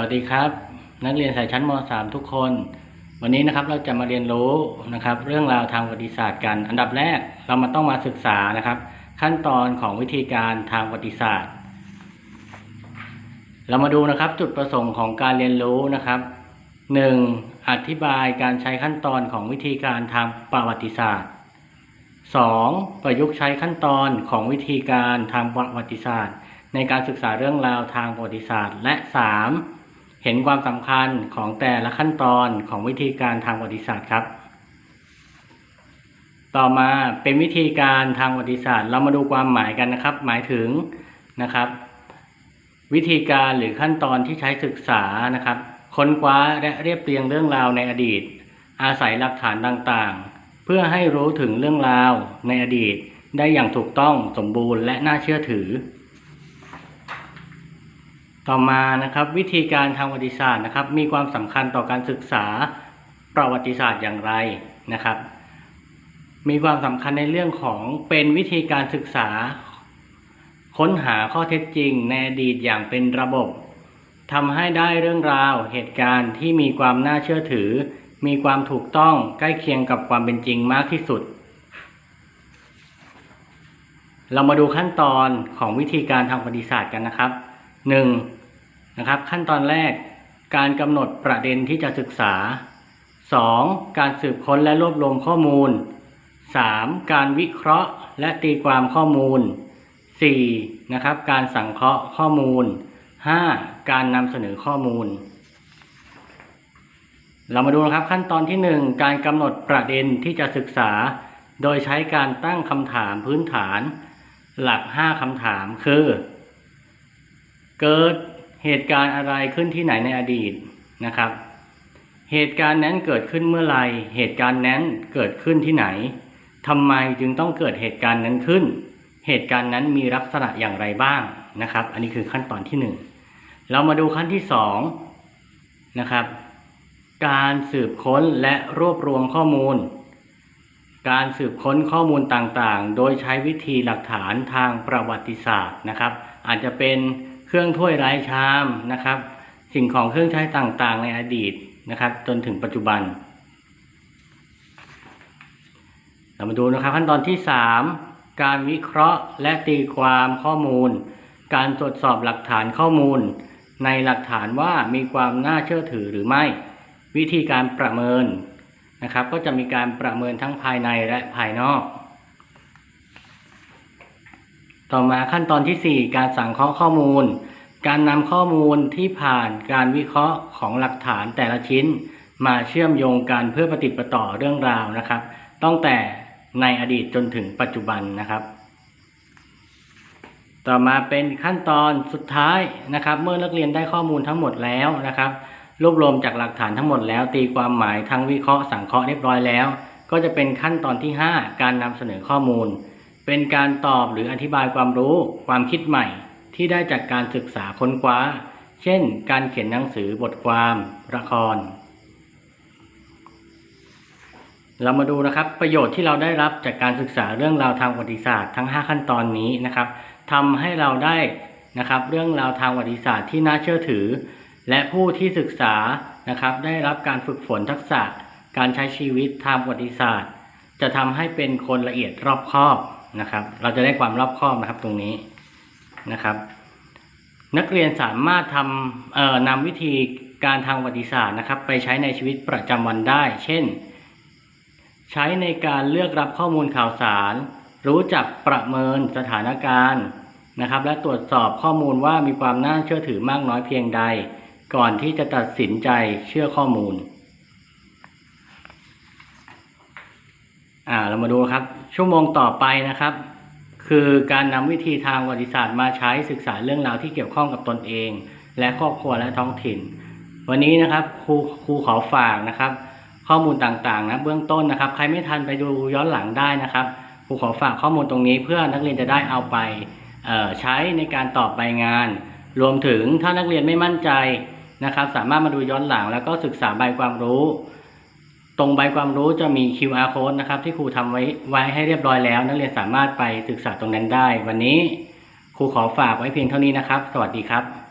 วัสดีครับ นักเรียนสายชั้นม .3 ทุกคน วันนี้นะครับเราจะมาเรียนรู้นะครับ เรื่องราวทางประวัติศาสตร์กัน อันดับแรกเรามาต้องมาศึกษานะครับ ขั้นตอนของวิธีการทางประวัติศาสตร์ เรามาดูนะครับจุดประสงค์ของการเรียนรู้นะครับ 1. อธิบายการใช้ขั้นตอนของวิธีการทางประวัติศาสตร์ 2. ประยุกต์ใช้ขั้นตอนของวิธีการทางประวัติศาสตร์ ในการศึกษาเรื่องราวทางประวัติศาสตร์ และ 3. เห็นความสำคัญของแต่ละขั้นตอนของวิธีการทางประวัติศาสตร์ครับ ต่อมาเป็นวิธีการทางประวัติศาสตร์ เรามาดูความหมายกันนะครับ หมายถึงนะครับ วิธีการหรือขั้นตอนที่ใช้ศึกษานะครับ ค้นคว้าและเรียบเรียงเรื่องราวในอดีต อาศัยหลักฐานต่างๆ เพื่อให้รู้ถึงเรื่องราวในอดีต ได้อย่างถูกต้องสมบูรณ์และน่าเชื่อถือ ต่อมานะครับวิธีการทางประวัติศาสตร์นะครับ มีความสำคัญต่อการศึกษาประวัติศาสตร์อย่างไรนะครับ มีความสำคัญในเรื่องของเป็นวิธีการศึกษา ค้นหาข้อเท็จจริงในอดีตอย่างเป็นระบบทำให้ได้เรื่องราวเหตุการณ์ที่มีความน่าเชื่อถือ มีความถูกต้องใกล้เคียงกับความเป็นจริงมากที่สุดเรามาดูขั้นตอนของวิธีการทางประวัติศาสตร์กันนะครับ 1. นะครับขั้นตอนแรกการกำหนดประเด็นที่จะศึกษา 2. การสืบค้นและรวบรวมข้อมูล 3. การวิเคราะห์และตีความข้อมูล 4. นะครับการสังเคราะห์ข้อมูล 5. การนำเสนอข้อมูล เรามาดูนะครับขั้นตอนที่ 1 การกำหนดประเด็นที่จะศึกษา โดยใช้การตั้งคำถามพื้นฐาน หลัก 5คำถามคือ เกิดเหตุการณ์อะไรขึ้นที่ไหนในอดีตนะครับ เหตุการณ์นั้นเกิดขึ้นเมื่อไรเหตุการณ์นั้นเกิดขึ้นที่ไหนทำไมจึงต้องเกิดเหตุการณ์นั้นขึ้น เหตุการณ์นั้นมีลักษณะอย่างไรบ้างนะครับ อันนี้คือขั้นตอนที่หนึ่งเรามาดูขั้นที่สองนะครับการสืบค้นและรวบรวมข้อมูล การสืบค้นข้อมูลต่างๆ โดยใช้วิธีหลักฐานทางประวัติศาสตร์นะครับ อาจจะเป็น เครื่องถ้วยไร้ชามนะครับ สิ่งของเครื่องใช้ต่างๆ ในอดีตนะครับ จนถึงปัจจุบัน เรามาดูนะครับขั้นตอนที่ 3 การวิเคราะห์และตีความข้อมูล การตรวจสอบหลักฐานข้อมูล ในหลักฐานว่ามีความน่าเชื่อถือหรือไม่ วิธีการประเมินนะครับ ก็จะมีการประเมินทั้งภายในและภายนอก ต่อมาขั้นตอนที่ 4 การสังเคราะห์ข้อมูล การนำข้อมูลที่ผ่านการวิเคราะห์ของหลักฐานแต่ละชิ้น มาเชื่อมโยงกันเพื่อปฏิดประต่อเรื่องราวนะครับ ตั้งแต่ในอดีตจนถึงปัจจุบันนะครับ ต่อมาเป็นขั้นตอนสุดท้ายนะครับ เมื่อนักเรียนได้ข้อมูลทั้งหมดแล้วนะครับ รวบรวมจากหลักฐานทั้งหมดแล้ว ตีความหมายทั้งวิเคราะห์สังเคราะห์เรียบร้อยแล้ว ก็จะเป็นขั้นตอนที่ 5 การนำเสนอข้อมูล เป็นการตอบหรืออธิบายความรู้ ความคิดใหม่ ที่ได้จากการศึกษาค้นคว้า เช่น การเขียนหนังสือบทความละคร เรามาดูนะครับ ประโยชน์ที่เราได้รับจากการศึกษาเรื่องราวทางประวัติศาสตร์ทั้ง 5 ขั้นตอนนี้นะครับทำให้เราได้นะครับ เรื่องราวทางประวัติศาสตร์ที่น่าเชื่อถือ และผู้ที่ศึกษานะครับ ได้รับการฝึกฝนทักษะ การใช้ชีวิตทางประวัติศาสตร์ จะทำให้เป็นคนละเอียดรอบคอบ นะครับ เราจะได้ความรอบคอบนะครับตรงนี้นะครับ นักเรียนสามารถทำเอ่อนำวิธีการทางประวัติศาสตร์นะครับ ไปใช้ในชีวิตประจำวันได้ เช่น ใช้ในการเลือกรับข้อมูลข่าวสาร รู้จักประเมินสถานการณ์นะครับ และตรวจสอบข้อมูลว่ามีความน่าเชื่อถือมากน้อยเพียงใด ก่อนที่จะตัดสินใจเชื่อข้อมูล อ่าเรามาดูครับ ชั่วโมงต่อไปนะครับ คือการนำวิธีทางประวัติศาสตร์มาใช้ศึกษาเรื่องราวที่เกี่ยวข้องกับตนเอง และครอบครัวและท้องถิ่น วันนี้นะครับครูครูขอฝากนะครับ ข้อมูลต่างๆนะเบื้องต้นนะครับ ใครไม่ทันไปดูย้อนหลังได้นะครับครูขอฝากข้อมูลตรงนี้เพื่อนักเรียนจะได้เอาไปใช้ในการตอบใบงาน รวมถึงถ้านักเรียนไม่มั่นใจนะครับ สามารถมาดูย้อนหลังแล้วก็ศึกษาใบความรู้ ตรงใบความรู้จะมี QR code นะครับ ที่ครูทำไว้ไว้ให้เรียบร้อยแล้ว นักเรียนสามารถไปศึกษาตรงนั้นได้ วันนี้ครูขอฝากไว้เพียงเท่านี้นะครับ สวัสดีครับ